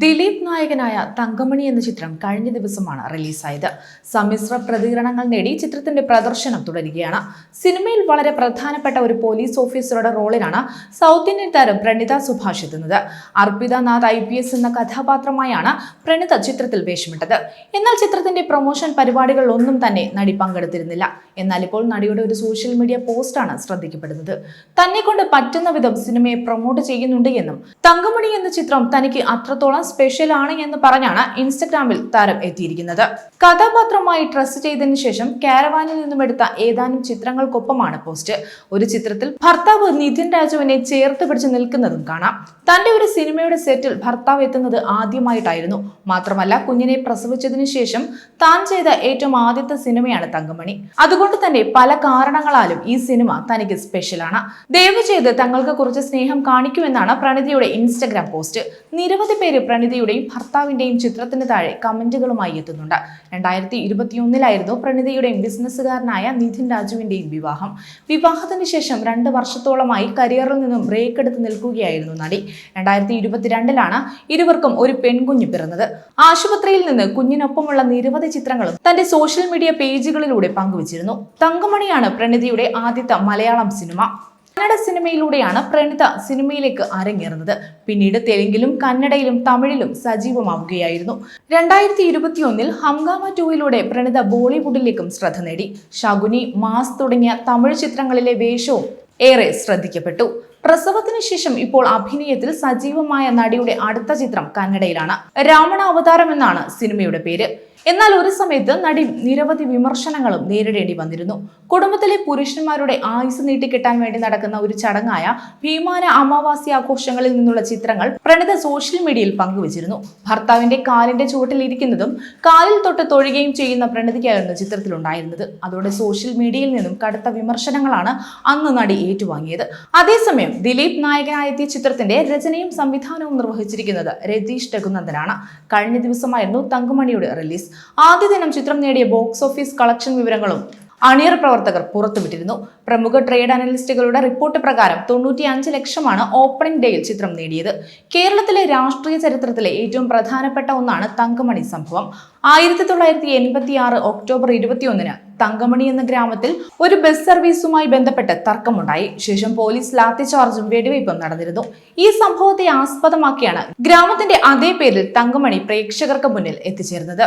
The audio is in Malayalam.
ദിലീപ് നായകനായ തങ്കമണി എന്ന ചിത്രം കഴിഞ്ഞ ദിവസമാണ് റിലീസായത്. സമ്മിശ്ര പ്രതികരണങ്ങൾ നേടി ചിത്രത്തിന്റെ പ്രദർശനം തുടരുകയാണ്. സിനിമയിൽ വളരെ പ്രധാനപ്പെട്ട ഒരു പോലീസ് ഓഫീസറുടെ റോളിലാണ് സൗത്ത് ഇന്ത്യൻ താരം പ്രണിത സുഭാഷ് എത്തുന്നത്. Arpitha Nath I P S എന്ന കഥാപാത്രമായാണ് പ്രണിത ചിത്രത്തിൽ വേഷമിട്ടത്. എന്നാൽ ചിത്രത്തിന്റെ പ്രൊമോഷൻ പരിപാടികളിലൊന്നും തന്നെ നടി പങ്കെടുത്തിരുന്നില്ല. എന്നാൽ ഇപ്പോൾ നടിയുടെ ഒരു സോഷ്യൽ മീഡിയ പോസ്റ്റാണ് ശ്രദ്ധിക്കപ്പെടുന്നത്. തന്നെ കൊണ്ട് പറ്റുന്ന വിധം സിനിമയെ പ്രൊമോട്ട് ചെയ്യുന്നുണ്ട് എന്നും തങ്കമണി എന്ന ചിത്രം തനിക്ക് അത്രത്തോളം സ്പെഷ്യൽ ആണ് എന്ന് പറഞ്ഞാണ് ഇൻസ്റ്റഗ്രാമിൽ താരം എത്തിയിരിക്കുന്നത്. കഥാപാത്രമായി ഡ്രസ് ചെയ്തതിനു ശേഷം കാരവാനിൽ നിന്നും എടുത്ത ഏതാനും ചിത്രങ്ങൾക്കൊപ്പമാണ് പോസ്റ്റ് ഒരു ചിത്രത്തിൽ ഭർത്താവ് നിതിൻ രാജുവിനെ ചേർത്ത് പിടിച്ച് നിൽക്കുന്നതും കാണാം. തന്റെ ഒരു സിനിമയുടെ സെറ്റിൽ ഭർത്താവ് എത്തുന്നത് ആദ്യമായിട്ടായിരുന്നു. മാത്രമല്ല കുഞ്ഞിനെ പ്രസവിച്ചതിനു ശേഷം താൻ ചെയ്ത ഏറ്റവും ആദ്യത്തെ സിനിമയാണ് തങ്കമണി. അതുകൊണ്ട് തന്നെ പല കാരണങ്ങളാലും ഈ സിനിമ തനിക്ക് സ്പെഷ്യലാണ് ദയവ് ചെയ്ത് തങ്ങൾക്ക് കുറച്ച് സ്നേഹം കാണിക്കുമെന്നാണ് പ്രണതിയുടെ ഇൻസ്റ്റഗ്രാം പോസ്റ്റ് നിരവധി പേര് പ്രണതിയുടെയും ഭർത്താവിന്റെയും ചിത്രത്തിന് താഴെ കമന്റുകളുമായി എത്തുന്നുണ്ട്. രണ്ടായിരത്തി ഇരുപത്തിയൊന്നിലായിരുന്നു പ്രണിതയുടെയും ബിസിനസ്സുകാരനായ നിധിൻ രാജുവിന്റെയും വിവാഹം. വിവാഹത്തിന് ശേഷം രണ്ട് വർഷത്തോളമായി കരിയറിൽ നിന്നും ബ്രേക്ക് എടുത്ത് നിൽക്കുകയായിരുന്നു നടി. രണ്ടായിരത്തി ഇരുപത്തിരണ്ടിലാണ് ഇരുവർക്കും ഒരു പെൺകുഞ്ഞ് പിറന്നത്. ആശുപത്രിയിൽ നിന്ന് കുഞ്ഞിനൊപ്പമുള്ള നിരവധി ചിത്രങ്ങളും തന്റെ സോഷ്യൽ മീഡിയ പേജുകളിലൂടെ പങ്കുവച്ചിരുന്നു. തങ്കമണിയാണ് പ്രണതിയുടെ ആദ്യത്തെ മലയാളം സിനിമ. കന്നഡ സിനിമയിലൂടെയാണ് പ്രണിത സിനിമയിലേക്ക് അരങ്ങേറുന്നത്. പിന്നീട് തെലുങ്കിലും കന്നഡയിലും തമിഴിലും സജീവമാവുകയായിരുന്നു. രണ്ടായിരത്തി ഇരുപത്തിയൊന്നിൽ ഹംഗാമ ടൂയിലൂടെ പ്രണിത ബോളിവുഡിലേക്കും ശ്രദ്ധ നേടി. ശകുനി മാസ് തുടങ്ങിയ തമിഴ് ചിത്രങ്ങളിലെ വേഷവും ഏറെ ശ്രദ്ധിക്കപ്പെട്ടു. പ്രസവത്തിന് ശേഷം ഇപ്പോൾ അഭിനയത്തിൽ സജീവമായ നടിയുടെ അടുത്ത ചിത്രം കന്നഡയിലാണ്. രാവണ അവതാരം എന്നാണ് സിനിമയുടെ പേര്. എന്നാൽ ഒരു സമയത്ത് നടി നിരവധി വിമർശനങ്ങളും നേരിടേണ്ടി വന്നിരുന്നു. കുടുംബത്തിലെ പുരുഷന്മാരുടെ ആയുസ് നീട്ടിക്കിട്ടാൻ വേണ്ടി നടക്കുന്ന ഒരു ചടങ്ങായ ഭീമാന അമാവാസി ആഘോഷങ്ങളിൽ നിന്നുള്ള ചിത്രങ്ങൾ പ്രണീത സോഷ്യൽ മീഡിയയിൽ പങ്കുവച്ചിരുന്നു. ഭർത്താവിന്റെ കാലിന്റെ ചുവട്ടിൽ ഇരിക്കുന്നതും കാലിൽ തൊട്ട് തൊഴുകയും ചെയ്യുന്ന പ്രണിതിക്കായിരുന്നു ചിത്രത്തിലുണ്ടായിരുന്നത്. അതോടെ സോഷ്യൽ മീഡിയയിൽ നിന്നും കടുത്ത വിമർശനങ്ങളാണ് അന്ന് നടി ഏറ്റുവാങ്ങിയത്. അതേസമയം ദിലീപ് നായകനായെത്തിയ ചിത്രത്തിന്റെ രചനയും സംവിധാനവും നിർവഹിച്ചിരിക്കുന്നത് രതീഷ് രഘുനന്ദനാണ്. കഴിഞ്ഞ ദിവസമായിരുന്നു തങ്കമണിയുടെ റിലീസ്. ആദ്യ ദിനം ചിത്രം നേടിയ ബോക്സ് ഓഫീസ് കളക്ഷൻ വിവരങ്ങളും അണിയർ പ്രവർത്തകർ പുറത്തുവിട്ടിരുന്നു. പ്രമുഖ ട്രേഡ് അനലിസ്റ്റുകളുടെ റിപ്പോർട്ട് പ്രകാരം തൊണ്ണൂറ്റി അഞ്ച് ലക്ഷമാണ് ഓപ്പണിംഗ് ഡേയിൽ ചിത്രം നേടിയത്. കേരളത്തിലെ രാഷ്ട്രീയ ചരിത്രത്തിലെ ഏറ്റവും പ്രധാനപ്പെട്ട ഒന്നാണ് തങ്കമണി സംഭവം. ആയിരത്തി തൊള്ളായിരത്തി എൺപത്തി ആറ് ഒക്ടോബർ ഇരുപത്തിയൊന്നിന് തങ്കമണി എന്ന ഗ്രാമത്തിൽ ഒരു ബസ് സർവീസുമായി ബന്ധപ്പെട്ട് തർക്കമുണ്ടായി. ശേഷം പോലീസ് ലാത്തിചാർജും വെടിവയ്പും നടന്നിരുന്നു. ഈ സംഭവത്തെ ആസ്പദമാക്കിയാണ് ഗ്രാമത്തിന്റെ അതേ പേരിൽ തങ്കമണി പ്രേക്ഷകർക്ക് മുന്നിൽ എത്തിച്ചേർന്നത്.